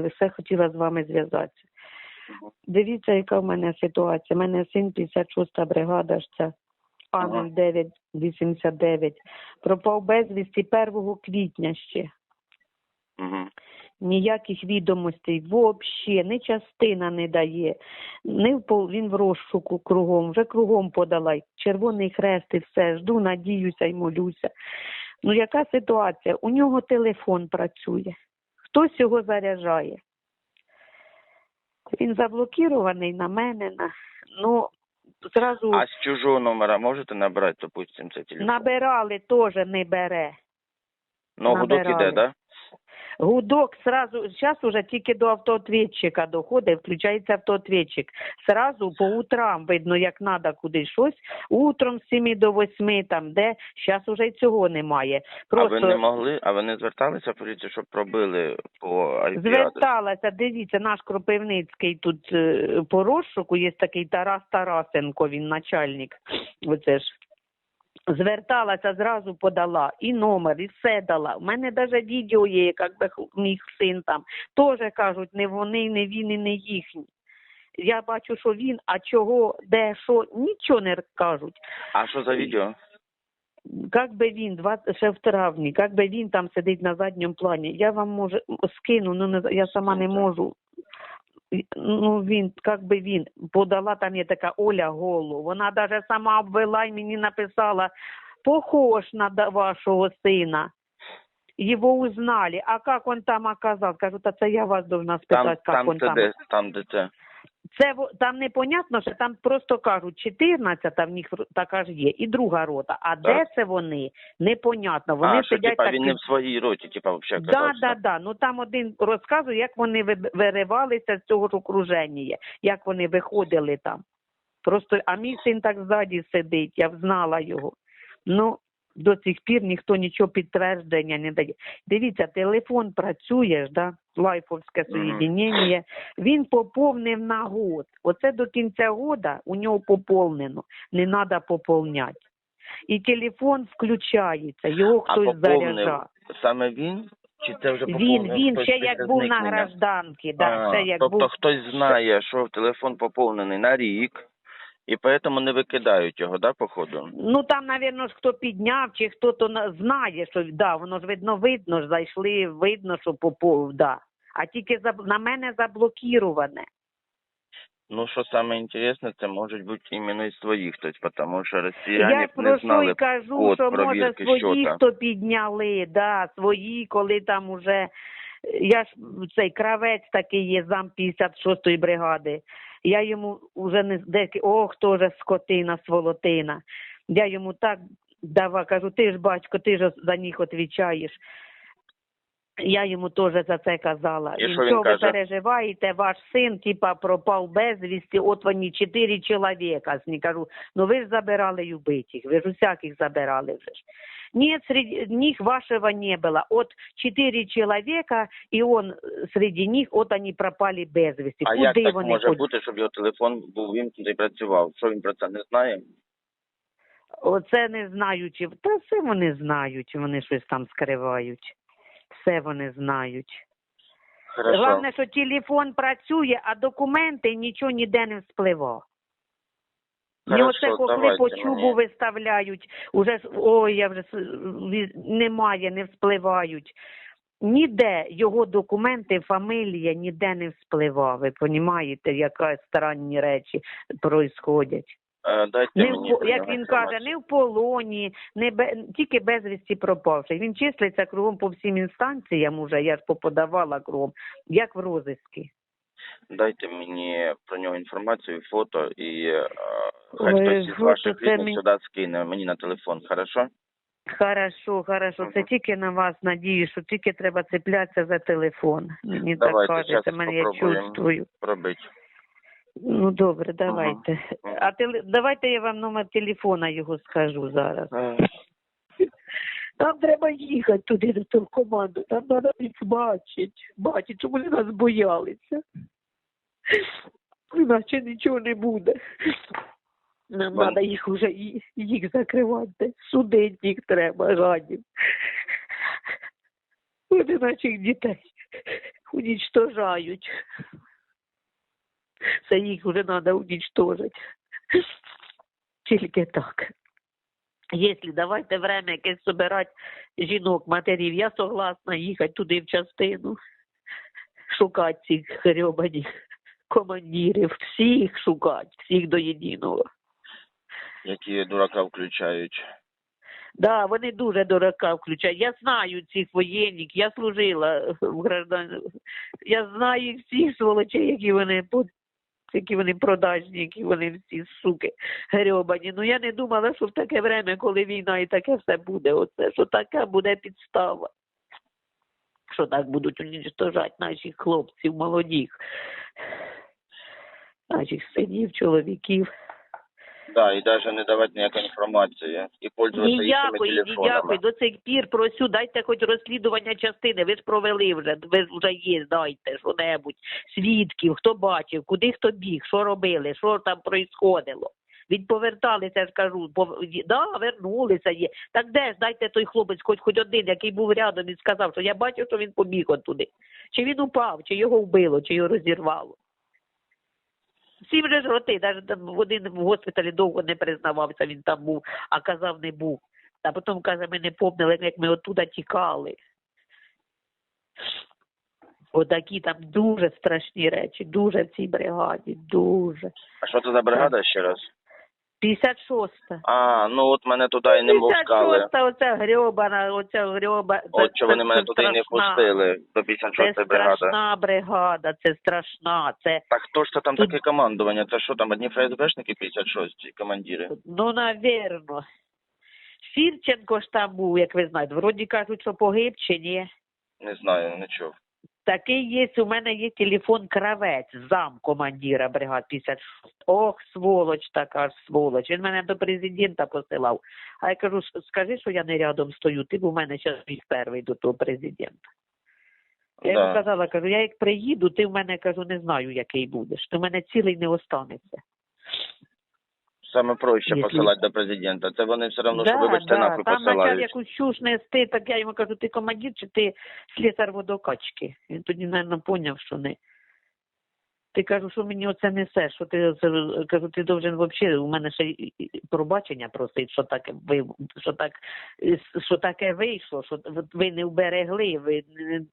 все хотіла з вами зв'язатися. Дивіться, яка в мене ситуація. У мене син 56-та бригада Ага. А0989. Пропав безвісті 1 квітня ще. Угу. Ніяких відомостей взагалі, ні частина не дає. Не в пол- він в розшуку кругом, вже кругом подала. Червоний хрест і все. Жду, надіюся і молюся. Ну яка ситуація? У нього телефон працює. Хтось його заряджає. Він заблокірований на мене. На... Ну, зразу А з чужого номера можете набрати, допустим, це телефон? набирали, теж не бере. Ну, гудок набирали. іде, да? Гудок сразу, зараз уже тільки до автоответчика доходить, включається автоответчик. Сразу по утрам видно, як треба кудись щось. Утром з 7 до 8 там, де, зараз уже й цього немає. Просто А ви не могли, а ви не зверталися в поліцію, щоб пробили по IP-адресу? зверталася, дивіться, наш Кропивницький тут е, по розшуку є такий Тарас Тарасенко, він начальник. Оце ж. Зверталася, зразу подала і номер, і все дала. У мене навіть відео є, як би мій син там. Теж кажуть, не вони, не він і не їхні. Я бачу, що він, а чого, де, що, нічого не кажуть. А що за відео? Як би він, 20, ще в травні, як би він там сидить на задньому плані, я вам може скину, ну не я сама не можу. Ну він, як би він подала, там є така Оля Голу. Вона навіть сама обвела і мені написала, похож на вашого сина. Его узнали. А как он там оказав? Кажу, та це я вас должна спитати, як там он там. де, там де це. Це там непонятно, що там просто кажуть 14, в них така ж є, і друга рота. А де це вони? Непонятно. Вони а, що, сидять типа, так. він не в своїй роті, типа, взагалі Да, да, да. Ну там один розказує, як вони ви- виривалися з цього ж окруження, як вони виходили там. Просто, а мій син так ззаді сидить, я б знала його. Ну, до цих пір ніхто нічого підтвердження не дає. Дивіться, телефон працює ж, да? лайфовське соєдінення. Він поповнив на год. Оце до кінця года у нього поповнено. Не треба поповняти. І телефон включається, його А хтось поповнив заряджає. саме він? Чи це вже Він, поповнив він хтось ще як був на гражданці, да, А, ще як тобто був. хтось знає, що телефон поповнений на рік, і поэтому не викидають його, да, походу? Ну там, напевно, хто підняв, чи хто то на- знає, що да, воно ж видно, видно ж зайшли, видно, що попов, да. А тільки заб- на мене заблокіроване. Ну, що саме інтересне, це можуть бути іменно із своїх хтось, тому що росіяни Я не знали. і кажу, код що може свої хто підняли, да, свої, коли там уже я ж цей кравець такий є, зам 56-ї бригади. Я йому вже не деякі, ох, теж скотина, сволотина. Я йому так давав, кажу, ти ж батько, ти ж за них відповідаєш. Я йому теж за це казала. І Він, що він що ви каже? переживаєте, ваш син, типа, пропав безвісті, от вони чотири чоловіка. Я кажу, ну ви ж забирали й убитих, ви ж усяких забирали вже ж. Нет, среди них вашего не было. От четыре человека, и он э, среди них, от они пропали без вести. А Куди як так вони може ходять? бути, щоб його телефон був вимкнутий і працював? Що він про це не знає? Оце не знаючи. Та все вони знають, вони щось там скривають. Все вони знають. Хорошо. Головне, що телефон працює, а документи нічого ніде не вспливав. Хорошо, оце коли по чубу мені. виставляють, уже ой, я вже немає, не вспливають. Ніде його документи, фамілія ніде не вспливав. Ви розумієте, яка странні речі происходять. Е, Дайте Не в, мені як він каже, не в полоні, не бе, тільки безвісті пропавший. Він числиться кругом по всім інстанціям уже, я ж поподавала кругом, як в розиску. Дайте мені про нього інформацію, фото і е, хай Ой, хтось із фото ваших це рідних мені- сюди скине мені на телефон, хорошо? Хорошо, хорошо. Це Мгм. тільки на вас надію, що тільки треба цеплятися за телефон. Мені так Давайте, кажеться, мене я чувствую. Пробить. Ну добре, давайте. Мгм. А теле... давайте я вам номер телефона його скажу зараз. Е, Нам треба їхати туди до того команду, там треба їх бачити, бачити, щоб вони нас боялися. Іначе нічого не буде. Нам Вам- треба їх уже їх закривати, судити їх треба, жадів. Вони наших дітей уничтожають. Це їх вже треба уничтожити. Тільки так. Якщо давайте время якесь собирати жінок, матерів, я согласна їхати туди в частину, шукати цих хребаних командирів, всіх шукати, всіх до єдиного. Які дурака включають. Да, вони дуже дурака включають. Я знаю цих воєнних, я служила в граждан. Я знаю всіх сволочей, які вони які вони продажні, які вони всі суки грьобані. Ну я не думала, що в таке время, коли війна і таке все буде, оце, що така буде підстава. Що так будуть уничтожати наших хлопців, молодих, наших синів, чоловіків. Да, і навіть не давати ніякої інформації. І пользуватися їхніми Ніякої, телефонами. ніякої. До цих пір просю, дайте хоч розслідування частини. Ви ж провели вже, ви ж вже є, дайте що-небудь. Свідків, хто бачив, куди хто біг, що робили, що там происходило. Від поверталися, я ж кажу, пов... да, вернулися є. Так де ж дайте той хлопець, хоч хоч один, який був рядом і сказав, що я бачив, що він побіг туди. Чи він упав, чи його вбило, чи його розірвало. Всі вже ж роти, навіть там один в госпіталі довго не признавався, він там був, а казав не був. А потім каже, ми не помнили, як ми оттуда тікали. Отакі там дуже страшні речі, дуже в цій бригаді, дуже. А що це за бригада ще раз? 56-та. А, ну от мене туди і не пускали. 56-та, оця грьобана, оця грьоба. От що вони мене туди і не пустили, до Це 56 бригади. Це страшна бригада, це страшна, це Так хто ж це там Тут- таке командування? Це що там, одні ФСБшники 56 командири? Ну, навірно. Фірченко ж там був, як ви знаєте. Вроді кажуть, що погиб чи ні. Не знаю, не чув. Такий є, у мене є телефон кравець, зам командира бригад 56. Ох, сволоч така ж сволоч. Він мене до президента посилав. А я кажу, скажи, що я не рядом стою, ти б у мене зараз міг перший до того президента. Я йому Да. казала, кажу, я як приїду, ти в мене кажу, не знаю, який будеш. Ти в мене цілий не останеться. Саме проще Якщо- посилати до президента. Це вони все одно, що вибачте, нахуй Там почав посилають. якусь чуш нести, так я йому кажу, ти командир чи ти слісар водокачки? Він тоді, мабуть, поняв, що не. Ти кажу, що мені оце несе, що ти оце, кажу, ти должен взагалі, у мене ще й- і- і пробачення просить, що таке ви що так що таке вийшло, що ви не вберегли, ви не-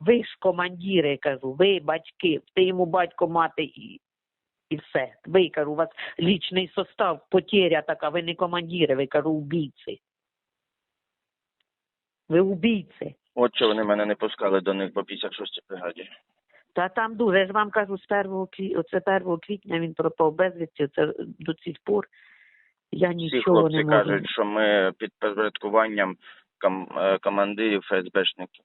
ви ж командири, кажу, ви батьки, ти йому батько мати і, і все. Ви кажу, у вас лічний состав, потеря така, ви не командири, ви кажу, убійці. Ви убійці. От що вони мене не пускали до них по 56 бригаді. Та там дуже, я ж вам кажу, з 1 квітня, оце 1 квітня він пропав безвісті, це до цих пор. Я Всі хлопці не можу. кажуть, що ми під підпорядкуванням ком- е, командирів ФСБшників.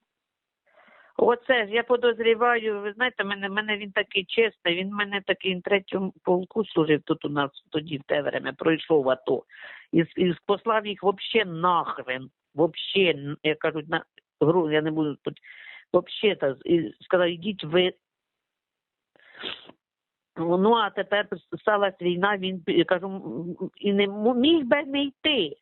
Оце ж я подозріваю, ви знаєте, мене, мене він такий чесний, він мене такий третьому полку служив тут у нас тоді в те время, пройшов АТО. І, і послав їх взагалі нахрен. Вообще, як кажуть, на гру, я не буду тут. Вообще, і сказав, ідіть ви. Ну, а тепер сталася війна, він я кажу, і не міг би не йти.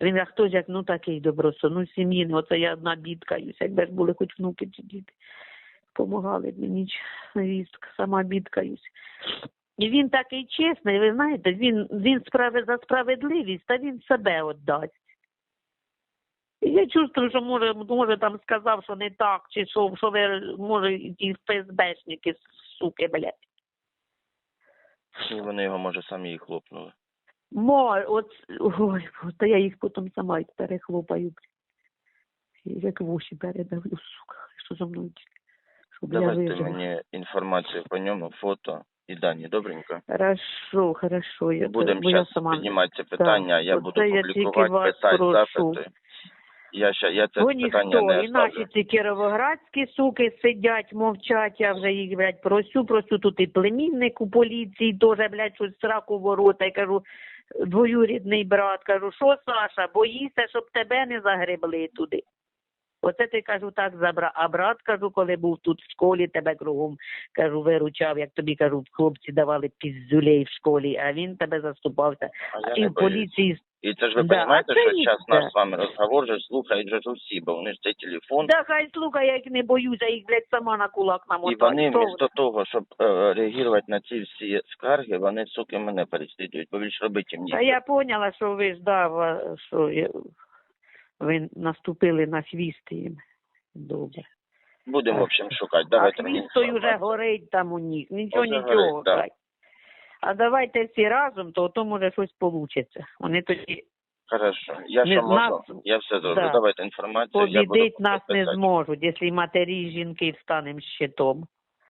Він а хто ж як ну такий добросо, ну сім'ї, оце я одна бідкаюся, якби ж були хоч внуки чи діти. Помагали б мені невістка, сама бідкаюсь. І він такий чесний, ви знаєте, він, він справи за справедливість, та він себе віддасть. І я чувствую, що може, може там сказав, що не так, чи що, що ви, може, і ФСБшники, суки, блядь. І вони його, може, самі і хлопнули. Мо, от, ой, та я їх потім сама їх перехлопаю. Як вуші передавлю, сука, що за мною тільки, щоб я Давайте вижила. мені інформацію по ньому, фото і дані, добренько. Хорошо, хорошо. Я, Будемо бо я зараз сама... піднімати це питання, я Оце буду я тільки публікувати, вас писати прошу. запити. Я, ща, я це Бо питання ніхто, не і наші оставлю. ці кіровоградські суки сидять, мовчать, я вже їх, блядь, просю, просю, тут і племінник у поліції теж, блядь, щось сраку ворота, я кажу, двоюрідний брат, кажу, що, Саша, боїшся, щоб тебе не загребли туди. Оце ти кажу, так забрав. А брат, кажу, коли був тут в школі, тебе кругом кажу, виручав, як тобі кажу, хлопці давали піздюлей в школі, а він тебе заступався. А І в поліції І це ж ви Да, розумієте, що зараз наш з вами розговор же слухають же усі, бо вони ж цей телефон, Да, хай слухай, я їх не боюся, їх, блядь, сама на кулак і вони вмісто того, щоб е, реагувати на ці всі скарги, вони, суки, мене переслідують, бо більш робити їм Та я поняла, що ви ж да, що я- ви наступили на хвіст їм. Добре. Будемо, в общем, шукати. А Давайте мені хвіст той уже горить там у них. Нічого, нічого. горить, да. А давайте всі разом, то то може щось вийде. Вони тоді Хорошо. Я Не що можу? нас- Я все зроблю. Да. Давайте інформацію. побідить нас не зможуть, якщо матері і жінки встанемо щитом.